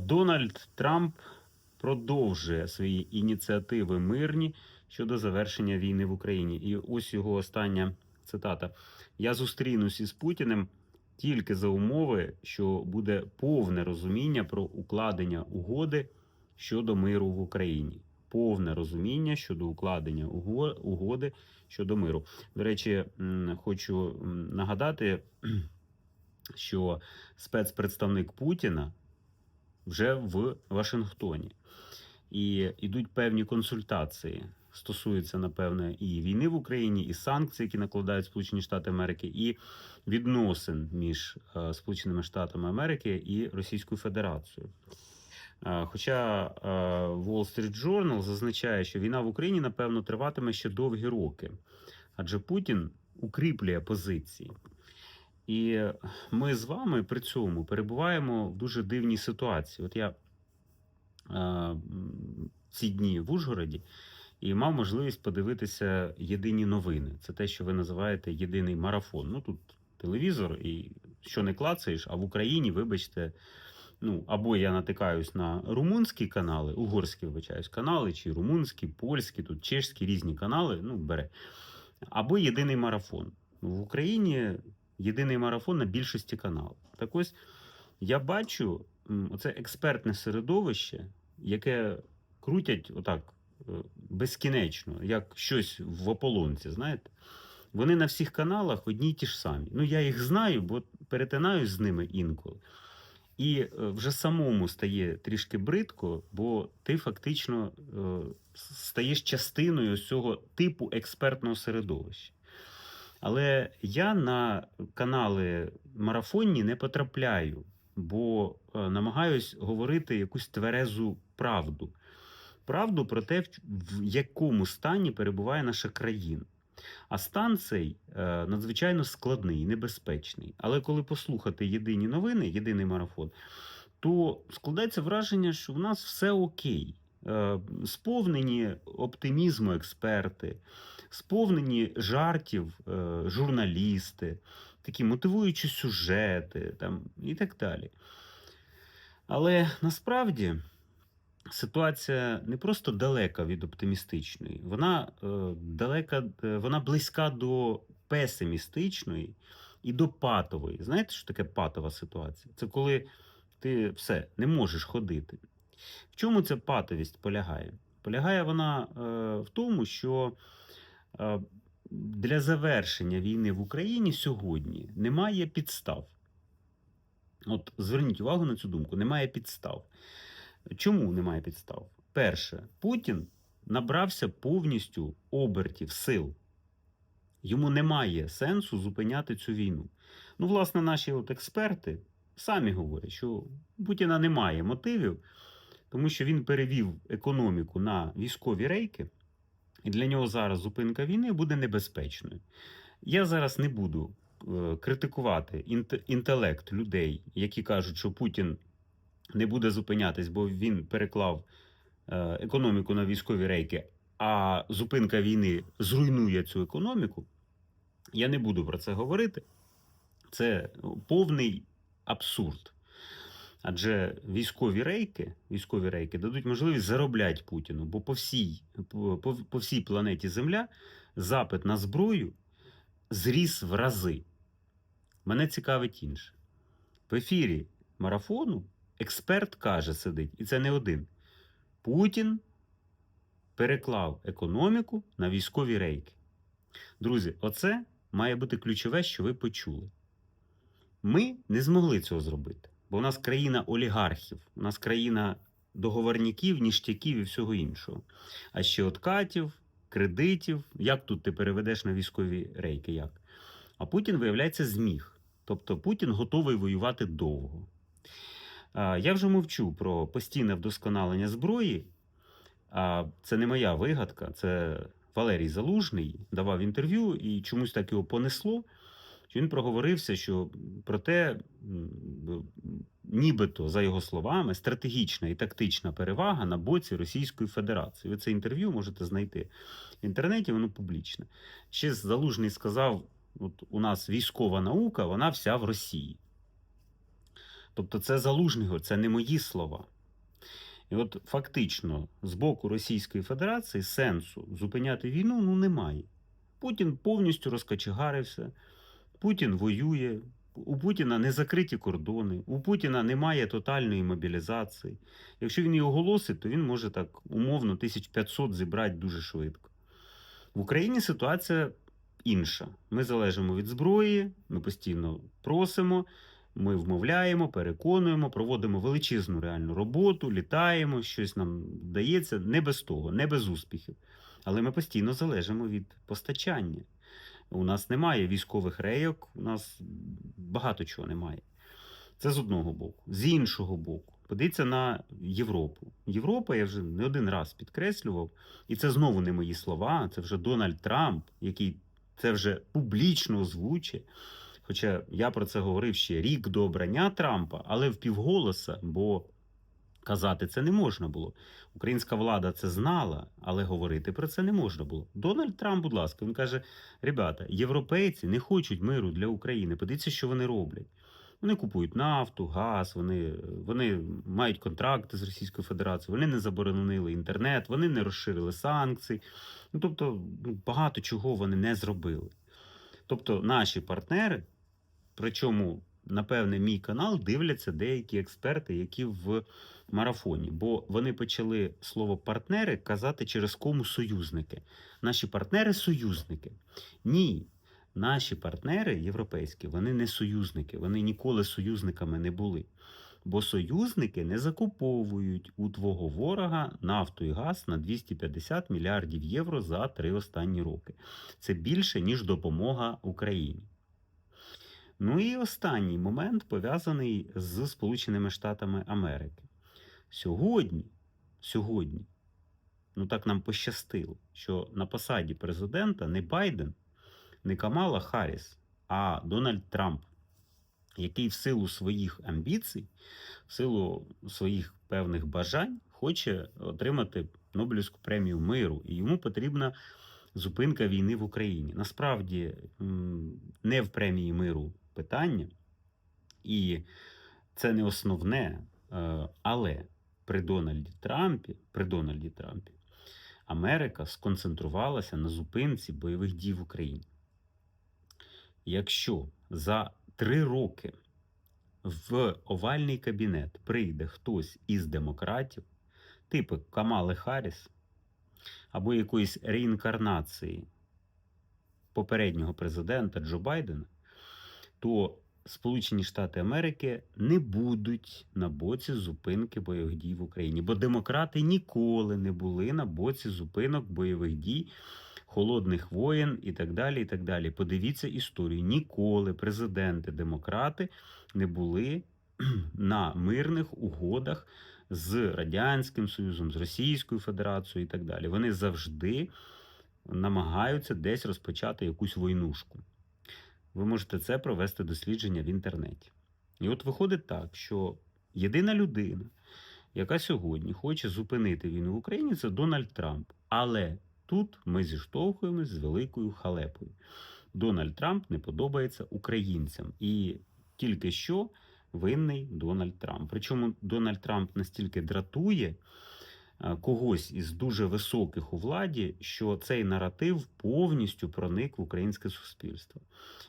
Дональд Трамп продовжує свої ініціативи мирні щодо завершення війни в Україні. І ось його остання цитата: Я зустрінусь із Путіним тільки за умови, що буде повне розуміння про укладення угоди щодо миру в Україні. Повне розуміння щодо укладення угоди щодо миру. До речі, хочу нагадати, що спецпредставник Путіна вже в Вашингтоні. І йдуть певні консультації. Стосуються, напевне, і війни в Україні, і санкцій, які накладають Сполучені Штати Америки, і відносин між е, Сполученими Штатами Америки і Російською Федерацією. Е, Хоча е, Wall Street Journal зазначає, що війна в Україні, напевно, триватиме ще довгі роки, адже Путін укріплює позиції. І ми з вами при цьому перебуваємо в дуже дивній ситуації. От я е, ці дні в Ужгороді і мав можливість подивитися єдині новини. Це те, що ви називаєте єдиний марафон. Ну тут телевізор, і що не клацаєш, а в Україні, вибачте, ну або я натикаюсь на румунські канали, угорські, вибачаюсь, канали, чи румунські, польські, тут чешські різні канали. Ну, бере. Або єдиний марафон. В Україні єдиний марафон на більшості каналів. Так ось я бачу м, оце експертне середовище, яке крутять отак е, безкінечно, як щось в ополонці, знаєте. Вони на всіх каналах одні й ті ж самі. Ну, я їх знаю, бо перетинаюсь з ними інколи. І е, вже самому стає трішки бридко, бо ти фактично е, стаєш частиною цього типу експертного середовища. Але я на канали марафонні не потрапляю, бо е, намагаюсь говорити якусь тверезу правду. Правду про те, в якому стані перебуває наша країна. А стан цей е, надзвичайно складний небезпечний. Але коли послухати єдині новини, єдиний марафон, то складається враження, що в нас все окей. Е, Сповнені оптимізму експерти, сповнені жартів е, журналісти, такі мотивуючі сюжети там, і так далі. Але насправді ситуація не просто далека від оптимістичної, вона е, далека, вона близька до песимістичної і до патової. Знаєте, що таке патова ситуація? Це коли ти все не можеш ходити. В чому ця патовість полягає? Полягає вона е, в тому, що е, для завершення війни в Україні сьогодні немає підстав. От зверніть увагу на цю думку: немає підстав. Чому немає підстав? Перше, Путін набрався повністю обертів сил. Йому немає сенсу зупиняти цю війну. Ну, власне, наші от експерти самі говорять, що Путіна немає мотивів, тому що він перевів економіку на військові рейки, і для нього зараз зупинка війни буде небезпечною. Я зараз не буду е, критикувати інтелект людей, які кажуть, що Путін не буде зупинятись, бо він переклав е, економіку на військові рейки, а зупинка війни зруйнує цю економіку. Я не буду про це говорити. Це повний абсурд. Адже військові рейки, військові рейки дадуть можливість заробляти Путіну, бо по всій, по, по, всій планеті Земля запит на зброю зріс в рази. Мене цікавить інше. В ефірі марафону експерт каже, сидить, і це не один. Путін переклав економіку на військові рейки. Друзі, оце має бути ключове, що ви почули. Ми не змогли цього зробити, бо у нас країна олігархів, у нас країна договорників, ніштяків і всього іншого. А ще откатів, кредитів. Як тут ти переведеш на військові рейки? Як? А Путін, виявляється, зміг. Тобто Путін готовий воювати довго. Я вже мовчу про постійне вдосконалення зброї. Це не моя вигадка, це Валерій Залужний давав інтерв'ю і чомусь так його понесло. Він проговорився, що про те, нібито, за його словами, стратегічна і тактична перевага на боці Російської Федерації. Ви це інтерв'ю можете знайти в інтернеті, воно публічне. Ще Залужний сказав: от у нас військова наука, вона вся в Росії. Тобто, це залужний це не мої слова. І от фактично з боку Російської Федерації сенсу зупиняти війну ну немає. Путін повністю розкачегарився, Путін воює, у Путіна не закриті кордони, у Путіна немає тотальної мобілізації. Якщо він її оголосить, то він може так умовно 1500 зібрати дуже швидко. В Україні ситуація інша. Ми залежимо від зброї, ми постійно просимо, ми вмовляємо, переконуємо, проводимо величезну реальну роботу, літаємо, щось нам вдається не без того, не без успіхів. Але ми постійно залежимо від постачання. У нас немає військових рейок, у нас багато чого немає. Це з одного боку. З іншого боку, подивіться на Європу. Європа, я вже не один раз підкреслював, і це знову не мої слова, це вже Дональд Трамп, який це вже публічно озвучує. Хоча я про це говорив ще рік до обрання Трампа, але впівголоса, бо казати це не можна було. Українська влада це знала, але говорити про це не можна було. Дональд Трамп, будь ласка, він каже: ребята, європейці не хочуть миру для України. Подивіться, що вони роблять. Вони купують нафту, газ, вони, вони мають контракти з Російською Федерацією, вони не заборонили інтернет, вони не розширили санкції. Ну, тобто, ну, багато чого вони не зробили. Тобто, наші партнери, причому, напевне, мій канал дивляться деякі експерти, які в марафоні, бо вони почали слово партнери казати через кому союзники. Наші партнери союзники. Ні. Наші партнери європейські, вони не союзники, вони ніколи союзниками не були. Бо союзники не закуповують у твого ворога нафту і газ на 250 мільярдів євро за три останні роки. Це більше, ніж допомога Україні. Ну і останній момент пов'язаний з Сполученими Штатами Америки. Сьогодні, сьогодні, ну так нам пощастило, що на посаді президента не Байден, не Камала Харріс, а Дональд Трамп, який в силу своїх амбіцій, в силу своїх певних бажань хоче отримати Нобелівську премію миру, і йому потрібна зупинка війни в Україні. Насправді не в премії миру питання, і це не основне, е, але при Дональді Трампі, при Дональді Трампі Америка сконцентрувалася на зупинці бойових дій в Україні. Якщо за три роки в овальний кабінет прийде хтось із демократів, типу Камали Харріс, або якоїсь реінкарнації попереднього президента Джо Байдена, то Сполучені Штати Америки не будуть на боці зупинки бойових дій в Україні, бо демократи ніколи не були на боці зупинок бойових дій, холодних воєн і так далі. і так далі. Подивіться історію. Ніколи президенти-демократи не були на мирних угодах з Радянським Союзом, з Російською Федерацією і так далі. Вони завжди намагаються десь розпочати якусь войнушку. Ви можете це провести дослідження в інтернеті. І от виходить так, що єдина людина, яка сьогодні хоче зупинити війну в Україні, це Дональд Трамп. Але тут ми зіштовхуємось з великою халепою. Дональд Трамп не подобається українцям. І тільки що винний Дональд Трамп. Причому Дональд Трамп настільки дратує когось із дуже високих у владі, що цей наратив повністю проник в українське суспільство.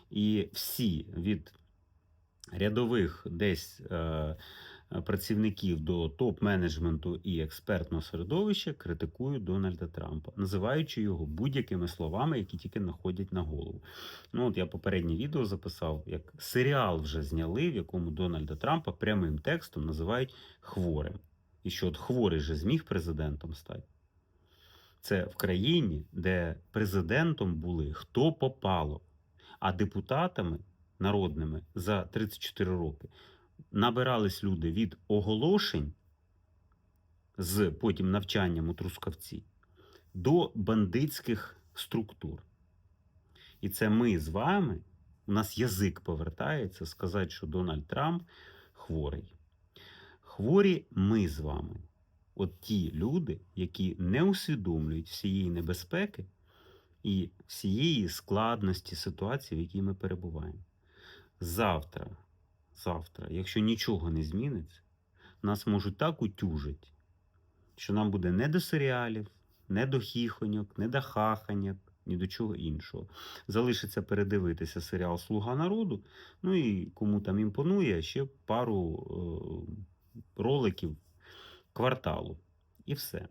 І всі від рядових десь е, працівників до топ-менеджменту і експертного середовища критикують Дональда Трампа, називаючи його будь-якими словами, які тільки находять на голову. Ну от я попереднє відео записав, як серіал вже зняли, в якому Дональда Трампа прямим текстом називають хворим. І що от хворий же зміг президентом стати. Це в країні, де президентом були хто попало, а депутатами народними за 34 роки набирались люди від оголошень з потім навчанням у Трускавці до бандитських структур. І це ми з вами, у нас язик повертається сказати, що Дональд Трамп хворий. Хворі ми з вами. От ті люди, які не усвідомлюють всієї небезпеки і всієї складності ситуації, в якій ми перебуваємо. Завтра завтра, якщо нічого не зміниться, нас можуть так утюжить, що нам буде не до серіалів, не до хіхоньок, не до хаханьок, ні до чого іншого. Залишиться передивитися серіал Слуга народу. Ну і кому там імпонує, ще пару е, роликів кварталу. І все.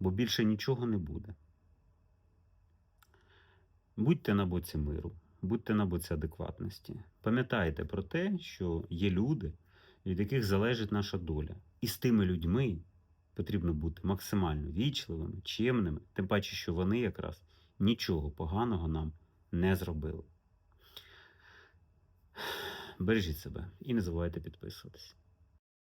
Бо більше нічого не буде. Будьте на боці миру, будьте на боці адекватності. Пам'ятайте про те, що є люди, від яких залежить наша доля. І з тими людьми потрібно бути максимально вічливими, чемними, тим паче, що вони якраз нічого поганого нам не зробили. Бережіть себе і не забувайте підписуватись.